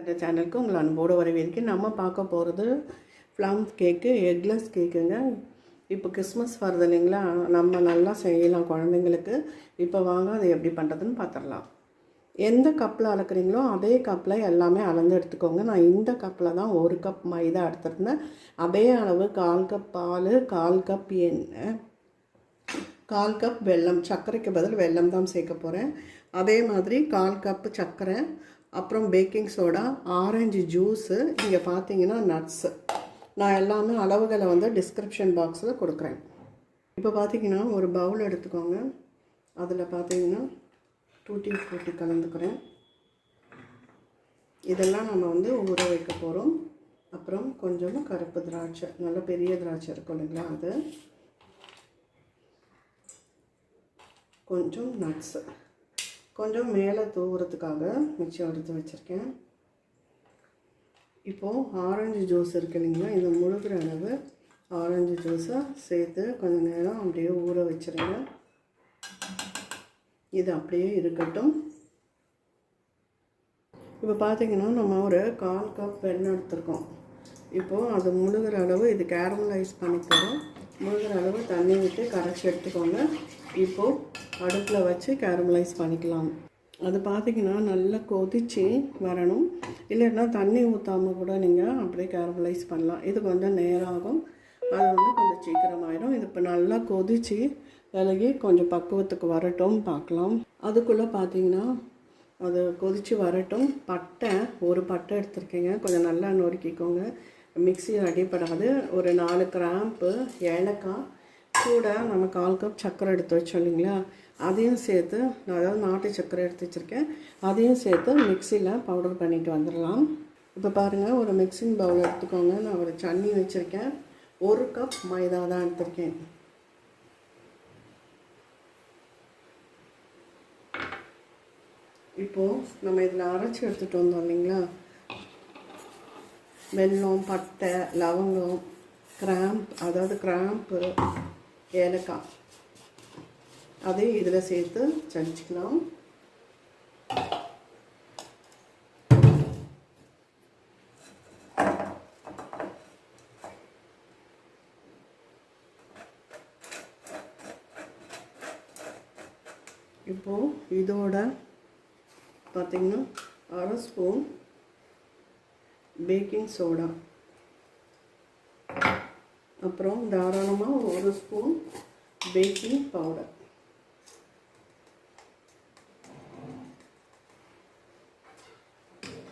இந்த சேனலுக்கு உங்களை அன்போடு வரவேற்கிறேன். நம்ம பார்க்க போகிறது ஃப்ளாம் கேக்கு எக்லெஸ் கேக்குங்க இப்போ கிறிஸ்மஸ் வருது இல்லைங்களா? நம்ம நல்லா செய்யலாம் குழந்தைங்களுக்கு. இப்போ வாங்க அதை எப்படி பண்ணுறதுன்னு பார்த்துடலாம். எந்த கப்பில் அளக்குறீங்களோ அதே கப்பில் எல்லாமே அளந்து எடுத்துக்கோங்க. நான் இந்த கப்பில் தான் ஒரு கப் மைதா எடுத்துருந்தேன். அதே அளவு கால் கப் பால் கால் கப் எண்ணெய் கால் கப் வெல்லம் சர்க்கரைக்கு பதில் வெல்லம் தான் சேர்க்க போகிறேன் அதே மாதிரி கால் கப்பு சர்க்கரை அப்புறம் பேக்கிங் சோடா ஆரஞ்சு ஜூஸு இங்கே பார்த்தீங்கன்னா நட்ஸு நான் எல்லாமே அளவுகளை வந்து டிஸ்கிரிப்ஷன் பாக்ஸில் கொடுக்குறேன். இப்போ பார்த்தீங்கன்னா ஒரு பவுல் எடுத்துக்கோங்க. அதில் பார்த்தீங்கன்னா டூட்டி ஃப்ரூட்டி கலந்துக்கிறேன். இதெல்லாம் நம்ம வந்து ஊற வைக்க போகிறோம் அப்புறம் கொஞ்சம் கருப்பு திராட்சை நல்ல பெரிய திராட்சை இருக்கும் இல்லைங்களா அது. கொஞ்சம் நட்ஸு கொஞ்சம் மேலே தூவுறதுக்காக மிச்சம் எடுத்து வச்சுருக்கேன். இப்போது ஆரஞ்சு ஜூஸ் இருக்கு இல்லைங்களா? இந்த முழுகிற அளவு ஆரஞ்சு ஜூஸை சேர்த்து கொஞ்சம் நேரம் அப்படியே ஊற வச்சுருங்க. இது அப்படியே இருக்கட்டும். இப்போ பார்த்தீங்கன்னா நம்ம ஒரு கால் கப் வெண்ணெய் எடுத்துருக்கோம். இப்போது அது முழுகிற அளவு இது கேரமலைஸ் பண்ணிக்கிறோம். முழுகிற அளவு தண்ணி விட்டு கரைச்சி எடுத்துக்கோங்க. இப்போது அடுப்பில் வச்சு கேரமலைஸ் பண்ணிக்கலாம். அது பார்த்தீங்கன்னா நல்லா கொதித்து வரணும். இல்லைன்னா தண்ணி ஊற்றாமல் கூட நீங்கள் அப்படியே கேரமலைஸ் பண்ணலாம். இது கொஞ்சம் நேரம் ஆகும். அது வந்து கொஞ்சம் சீக்கிரமாயிடும். இது இப்போ நல்லா கொதித்து விலகி கொஞ்சம் பக்குவத்துக்கு வரட்டும் பார்க்கலாம் அதுக்குள்ளே பார்த்தீங்கன்னா அது கொதித்து வரட்டும். பட்டை ஒரு பட்டை எடுத்துருக்கீங்க. கொஞ்சம் நல்லா நொறுக்கிக்கோங்க. மிக்சியில் அடிப்படாது ஒரு நாலு கிராம்பு ஏலக்காய் கூட நம்ம கால் கப் சர்க்கரை எடுத்து வச்சோம் இல்லைங்களா? அதையும் சேர்த்து நான் அதாவது நாட்டு சர்க்கரை எடுத்து வச்சுருக்கேன். அதையும் சேர்த்து மிக்சியில் பவுடர் பண்ணிட்டு வந்துடலாம். இப்போ பாருங்கள் ஒரு மிக்சிங் பவுல் எடுத்துக்கோங்க. நான் ஒரு சன்னி வச்சுருக்கேன். ஒரு கப் மைதா தான் எடுத்திருக்கேன். இப்போது நம்ம இதில் அரைச்சி எடுத்துகிட்டு வந்தோம் இல்லைங்களா? வெல்லம் பட்டை லவங்கம் கிராம்ப் அதாவது கிராம்பு ஏலக்காய். அதையும் இதில் சேர்த்து சளிச்சிக்கலாம் இப்போது இதோட பார்த்திங்கன்னா அரை ஸ்பூன் பேக்கிங் சோடா. அப்புறம் தாராளமாக ஒரு ஸ்பூன் பேக்கிங் பவுடர்.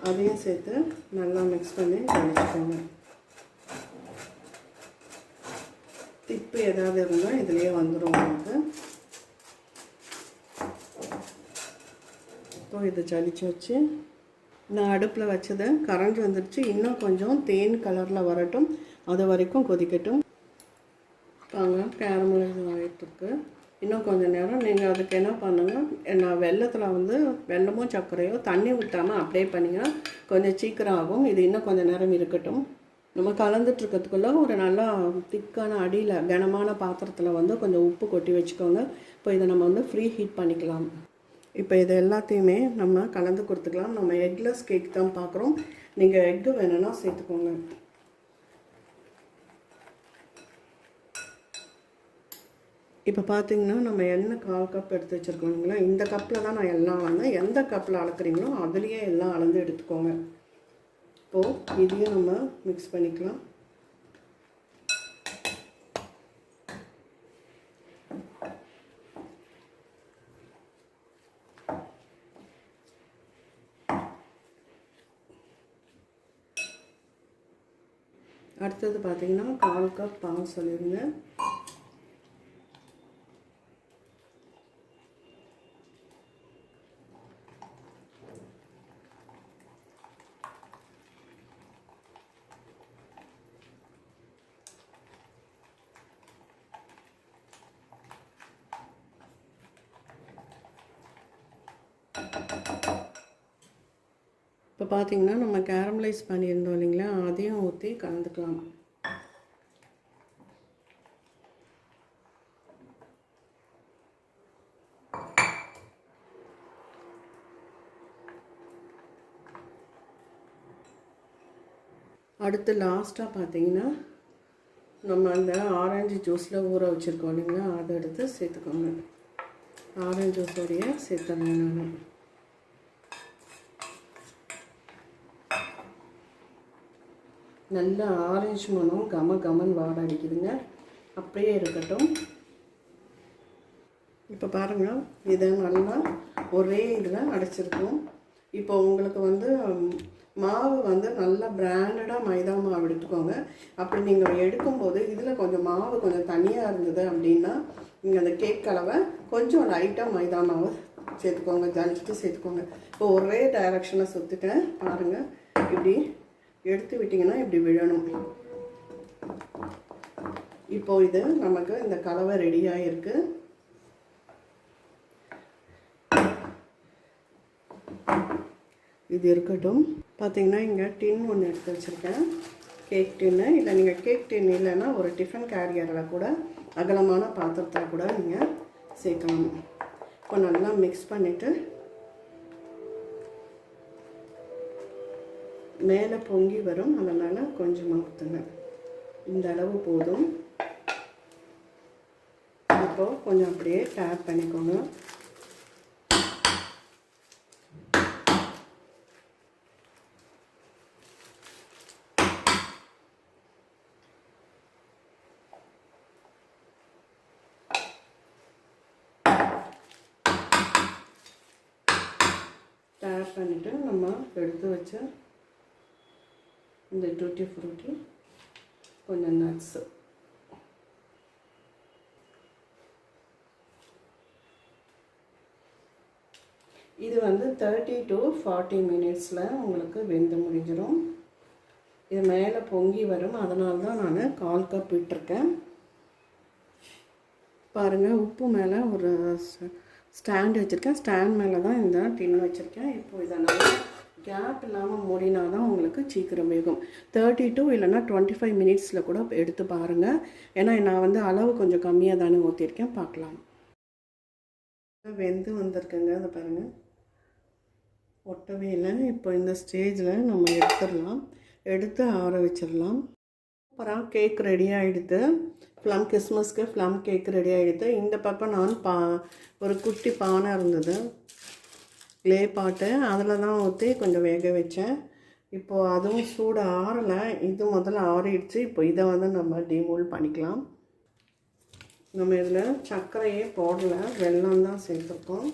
அதையும் சேர்த்து நல்லா மிக்ஸ் பண்ணி கழிச்சுக்கோங்க திப்பு ஏதாவது இருந்தால் இதுலேயே வந்துடும் உங்களுக்கு. இப்போ இதை ஜலிச்சு வச்சு நான் அடுப்பில் வச்சதை கரண்ட் வந்துடுச்சு இன்னும் கொஞ்சம் தேன் கலரில் வரட்டும். அது வரைக்கும் கொதிக்கட்டும். வாங்க கேரமலைஸ் ஆகிட்டுருக்கு இன்னும் கொஞ்சம் நேரம் நீங்கள் அதுக்கு என்ன பண்ணுங்கள் நான் வெள்ளத்தில் வந்து வெள்ளமோ சர்க்கரையோ தண்ணி விட்டாமல் அப்ளை பண்ணிங்கன்னா கொஞ்சம் சீக்கிரம் ஆகும். இது இன்னும் கொஞ்சம் நேரம் இருக்கட்டும். நம்ம கலந்துட்டுருக்கிறதுக்குள்ளே ஒரு நல்லா திக்கான அடியில் கனமான பாத்திரத்தில் வந்து கொஞ்சம் உப்பு கொட்டி வச்சுக்கோங்க. இப்போ இதை நம்ம வந்து ஃப்ரீ ஹீட் பண்ணிக்கலாம். இப்போ இது எல்லாத்தையுமே நம்ம கலந்து கொடுத்துக்கலாம். நம்ம எக்லெஸ் கேக் தான் பார்க்குறோம். நீங்கள் எக்கு வேணும்னா சேர்த்துக்கோங்க. இப்போ பார்த்தீங்கன்னா நம்ம என்ன கால் கப் எடுத்து வச்சுருக்கோங்களா இந்த கப்பில் தான் நான் எல்லாம் அளந்தேன் எந்த கப்பில் அளக்குறீங்களோ அதுலேயே எல்லாம் அளந்து எடுத்துக்கோங்க. இப்போது இதையும் நம்ம மிக்ஸ் பண்ணிக்கலாம். அடுத்தது பார்த்தீங்கன்னா கால் கப் பால் சொல்லியிருந்தேன். இப்போ பார்த்தீங்கன்னா நம்ம கேரமலைஸ் பண்ணியிருந்தோம் இல்லைங்களா? அதையும் ஊற்றி கலந்துக்கலாம். அடுத்து லாஸ்ட்டாக பார்த்தீங்கன்னா நம்ம அந்த ஆரஞ்சு ஜூஸில் ஊற வச்சுருக்கோம் இல்லைங்களா? அதை எடுத்து சேர்த்துக்கோங்க. ஆரஞ்சு ஜூஸோடைய சேர்த்துறேன் நான் நல்ல ஆரஞ்சு மனம் கம கமன் வாடை அடிக்குதுங்க. அப்படியே இருக்கட்டும். இப்போ பாருங்கள் இதை நல்லா ஒரே இதில் அடைச்சிருக்கோம். இப்போ உங்களுக்கு வந்து மாவு வந்து நல்லா பிராண்டடாக மைதா மாவு எடுத்துக்கோங்க. அப்படி நீங்கள் எடுக்கும்போது இதில் கொஞ்சம் மாவு கொஞ்சம் தனியாக இருந்தது அப்படின்னா நீங்கள் அந்த கேக் கலவை கொஞ்சம் லைட்டாக மைதா மாவு சேர்த்துக்கோங்க ஜலிச்சுட்டு சேர்த்துக்கோங்க. இப்போ ஒரே டைரக்ஷனில் சுற்றிட்டேன் பாருங்கள் இப்படி எடுத்து விட்டிங்கன்னா இப்படி விழணும். இப்போது இது நமக்கு இந்த கலவை ரெடியாக இருக்குது இது இருக்கட்டும். பார்த்தீங்கன்னா இங்கே டின் ஒன்று எடுத்து வச்சுருக்கேன். கேக் டின்னு இல்லை நீங்கள் கேக் டின் இல்லைன்னா ஒரு டிஃபன் கேரியரில் கூட அகலமான பாத்திரத்தில் கூட நீங்கள் சேர்க்கலாம். இப்போ நல்லா மிக்ஸ் பண்ணிவிட்டு மேலே பொங்கி வரும். அதனால் கொஞ்சமாக ஊற்றுங்க இந்த அளவு போதும். அப்போது கொஞ்சம் அப்படியே டேப் பண்ணிக்கோங்க. டேப் பண்ணிவிட்டு நம்ம எடுத்து வச்ச இந்த டூட்டி ஃப்ரூட்டி கொஞ்சம் நட்ஸு இது வந்து தேர்ட்டி டு ஃபார்ட்டி மினிட்ஸில் உங்களுக்கு வெந்து முடிஞ்சிடும் இது மேலே பொங்கி வரும். அதனால தான் நான் கால் கப் விட்டுருக்கேன் பாருங்கள் உப்பு மேலே ஒரு ஸ்டாண்ட் வச்சுருக்கேன். ஸ்டாண்ட் மேலே தான் இந்த டின் வச்சுருக்கேன். இப்போது இதை நல்லா கேப் இல்லாமல் மூடினா தான் உங்களுக்கு சீக்கிரம் வேகும். தேர்ட்டி டூ இல்லைன்னா டுவெண்ட்டி ஃபைவ் மினிட்ஸில் கூட எடுத்து பாருங்கள் ஏன்னா நான் வந்து அளவு கொஞ்சம் கம்மியாக தானே ஊற்றிருக்கேன் பார்க்கலாம். வெந்து வந்திருக்குங்க. அதை பாருங்கள் ஒட்டவே இல்லை இப்போ இந்த ஸ்டேஜில் நம்ம எடுத்துடலாம். எடுத்து ஆற வச்சிடலாம். அப்புறம் கேக் ரெடி ஆகிடுது ப்ளம் கிறிஸ்மஸ்க்கு ப்ளம் கேக் ரெடி ஆகிடுது இந்த பக்கம் நான் பா ஒரு குட்டி பானை இருந்தது. க்ளே பாட்டு அதில் தான் ஊற்றி கொஞ்சம் வேக வச்சேன். இப்போது அதுவும் சூடு ஆறலை. இது முதல்ல ஆறிடுச்சு. இப்போ இதை வந்து நம்ம டிமோல் பண்ணிக்கலாம். நம்ம இதில் சர்க்கரையே போடல. வெல்லம் தான் சேர்த்துருக்கோம்.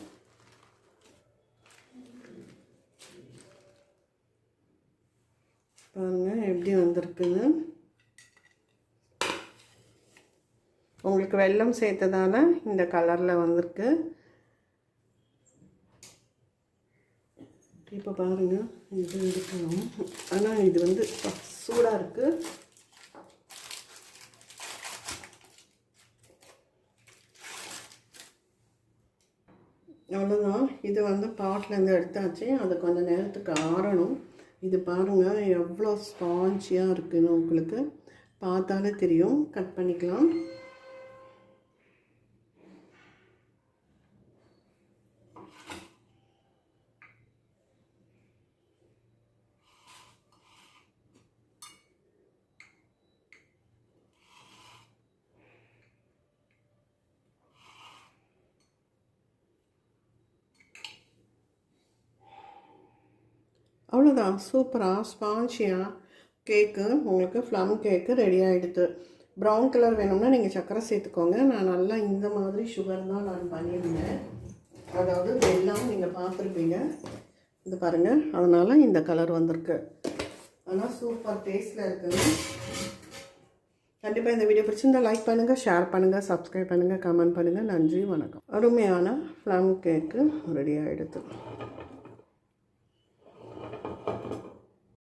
பாருங்கள் எப்படி வந்திருக்குன்னு. உங்களுக்கு வெல்லம் சேர்த்ததால் இந்த கலரில் வந்திருக்கு. இப்போ பாருங்கள் இது எடுக்கணும். ஆனால் இது வந்து சூடாக இருக்குது அவ்வளோதான் இது வந்து பாட்டிலேருந்து எடுத்தாச்சு. அது கொஞ்சம் நேரத்துக்கு ஆறணும். இது பாருங்கள் எவ்வளோ ஸ்பாஞ்சியாக இருக்குதுன்னு உங்களுக்கு பார்த்தாலே தெரியும். கட் பண்ணிக்கலாம். அவ்வளோதான் சூப்பராக ஸ்பான்ச்சியாக கேக்கு உங்களுக்கு ஃப்ளம் கேக்கு ரெடி ஆகிடுது ப்ரௌன் கலர் வேணும்னா நீங்கள் சர்க்கரை சேர்த்துக்கோங்க. நான் நல்லா இந்த மாதிரி சுகர் தான் நான் பண்ணியிருந்தேன். அதாவது வெள்ளம் நீங்கள் பார்த்துருப்பீங்க. இது பாருங்கள் அதனால் இந்த கலர் வந்திருக்கு. ஆனால் சூப்பர் டேஸ்ட்டில் இருக்குது. கண்டிப்பாக இந்த வீடியோ பிடிச்சிருந்தா லைக் பண்ணுங்கள் ஷேர் பண்ணுங்கள் சப்ஸ்கிரைப் பண்ணுங்கள் கமெண்ட் பண்ணுங்கள் நன்றி வணக்கம். அருமையான ஃப்ளம் கேக்கு ரெடி ஆகிடுது